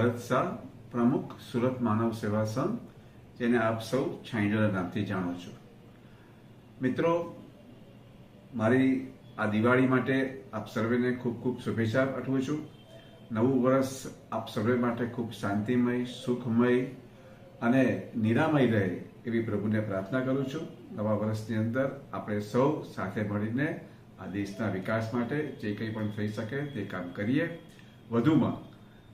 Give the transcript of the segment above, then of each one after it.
શાહ પ્રમુખ સુરત માનવ સેવા સંઘ, જેને આપ સૌ છાંયડા નામથી જાણો છો. મિત્રો, મારી આ દિવાળી માટે આપ સર્વેને ખૂબ ખૂબ શુભેચ્છા પાઠવું છું. નવું વર્ષ આપ સર્વે માટે ખૂબ શાંતિમય, સુખમય અને નિરામય રહે એવી પ્રભુને પ્રાર્થના કરું છું. નવા વર્ષની અંદર આપણે સૌ સાથે મળીને આ દેશના વિકાસ માટે જે કંઈ પણ થઈ શકે તે કામ કરીએ. વધુમાં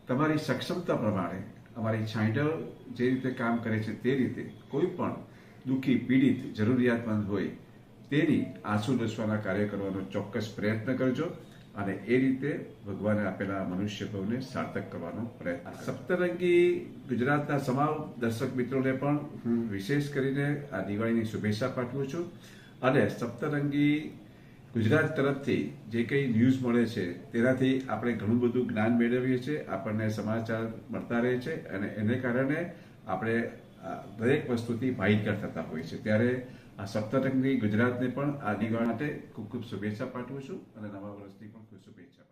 તમારી સક્ષમતા પ્રમાણે અમારી છાંયડલ જે રીતે કામ કરે છે તે રીતે કોઈ પણ દુઃખી પીડિત જરૂરિયાતમંદ હોય તેની આંસુ લસવાના કાર્ય કરવાનો ચોક્કસ પ્રયત્ન કરજો અને એ રીતે ભગવાને આપેલા મનુષ્ય ભવને સાર્થક કરવાનો પ્રયત્ન સપ્તરંગી ગુજરાતના સમાવ દર્શક મિત્રોને પણ હું વિશેષ કરીને આ દિવાળીની શુભેચ્છા પાઠવું છું. અને સપ્તરંગી ગુજરાત તરફથી જે કંઈ ન્યૂઝ મળે છે, તેનાથી આપણે ઘણું બધું જ્ઞાન મેળવીએ છીએ, આપણને સમાચાર મળતા રહે છે અને એને કારણે આપણે દરેક વસ્તુથી માહિતગાર થતા હોઈએ છીએ. ત્યારે આ સપ્તરંગની ગુજરાતને પણ આ દિવાળી માટે ખૂબ ખૂબ શુભેચ્છા પાઠવું છું અને નવા વર્ષની પણ ખૂબ શુભેચ્છા